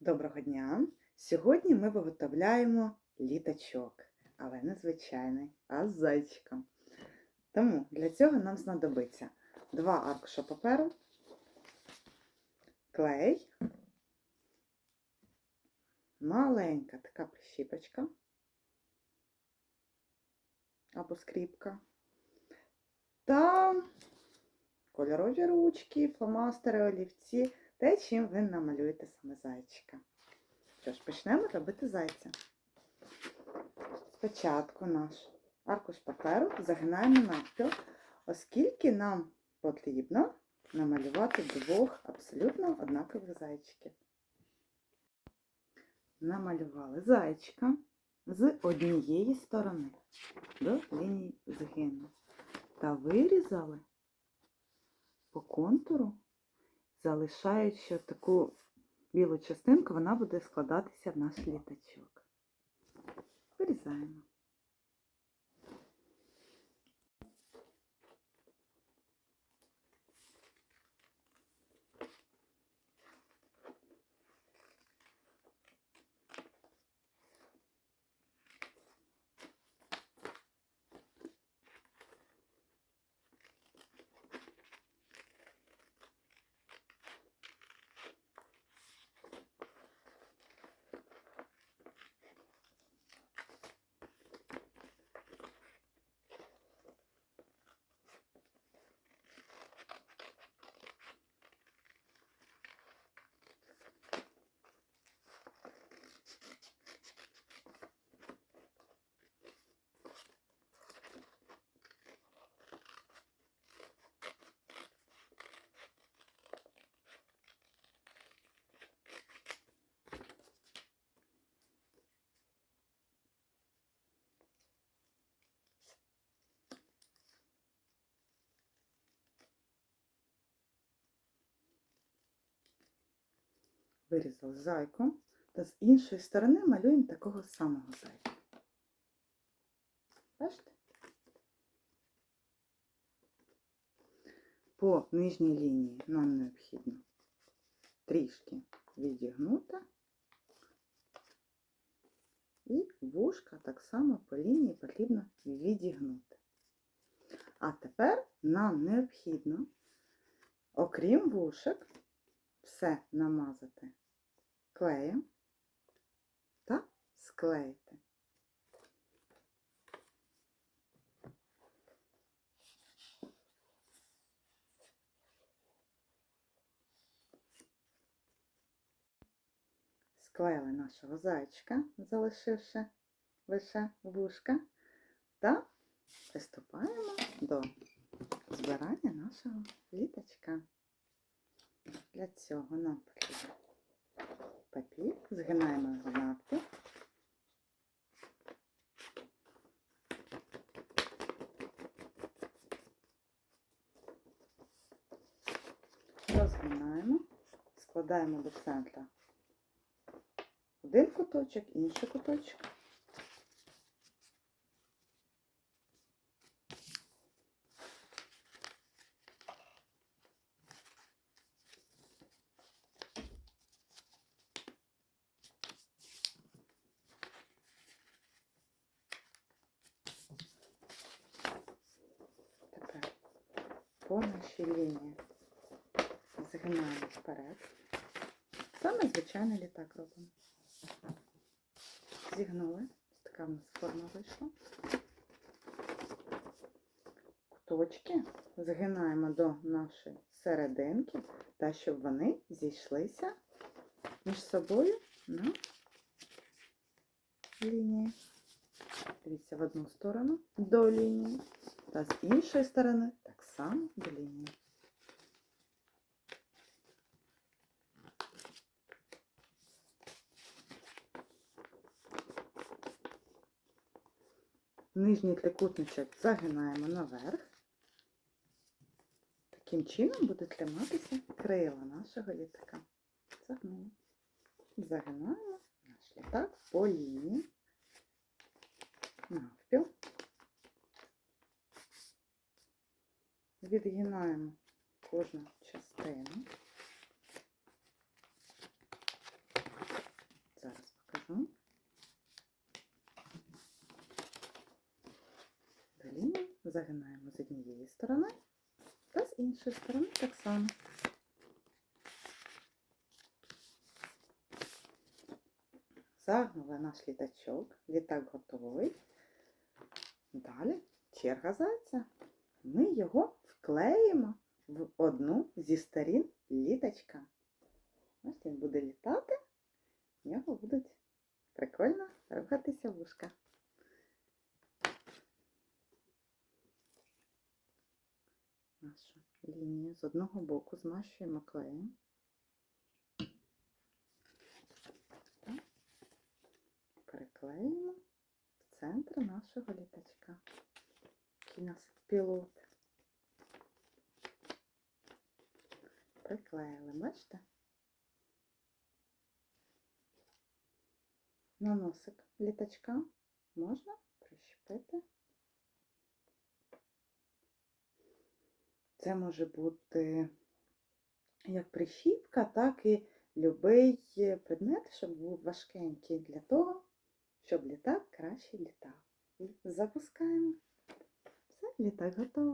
Доброго дня! Сьогодні ми виготовляємо літачок, але не звичайний, а з зайчиком. Тому для цього нам знадобиться два аркуша паперу, клей, маленька така прищіпочка або скріпка та кольорові ручки, фломастери, олівці те, чим ви намалюєте саме зайчика. Що ж, почнемо робити зайця. Спочатку наш аркуш паперу загинаємо навпіл, оскільки нам потрібно намалювати двох абсолютно однакових зайчиків. Намалювали зайчика з однієї сторони до лінії згину та вирізали по контуру залишаючи таку білу частинку, вона буде складатися в наш літачок. Вирізаємо. Вирізали зайку та з іншої сторони малюємо такого самого зайка. Бачите? По нижній лінії нам необхідно трішки відігнути. І вушка так само по лінії потрібно відігнути. А тепер нам необхідно, окрім вушок, все намазати клеєм та склеїти. Склеїли нашого зайчика, залишивши лише вушка, та приступаємо до збирання нашого літачка. Для цього нам потрібен папір, згинаємо навпіл. Розгинаємо, складаємо до центра один куточок, інший куточок. Тепер по нашій лінії згинаємо вперед. Саме звичайний літак робимо. Зігнули. Така в нас форма вийшла. Куточки згинаємо до нашої серединки, та щоб вони зійшлися між собою на лінії. Дивіться в одну сторону до лінії, та з іншої сторони так само. Нижній трикутничок загинаємо наверх. Таким чином буде триматися крила нашого літака. Загнемо. Загинаємо наш літак по лінії відгинаємо кожну частину. Зараз покажу. Далі загинаємо з однієї сторони та з іншої сторони так само. Загнули наш літачок, літак готовий. Далі черга зайця. Ми його вклеїмо в одну зі сторін літачка. Ось він буде літати, в нього будуть прикольно рухатися вушка. Нашу лінію з одного боку змащуємо клеєм. Переклеїмо в центр нашого літачка. Який у нас пілот. Приклеїли, бачите? На носик літачка можна прищепити. Це може бути як прищіпка, так і любий предмет, щоб був важкенький для того, щоб літак краще літав. І запускаємо. Все, літак готовий.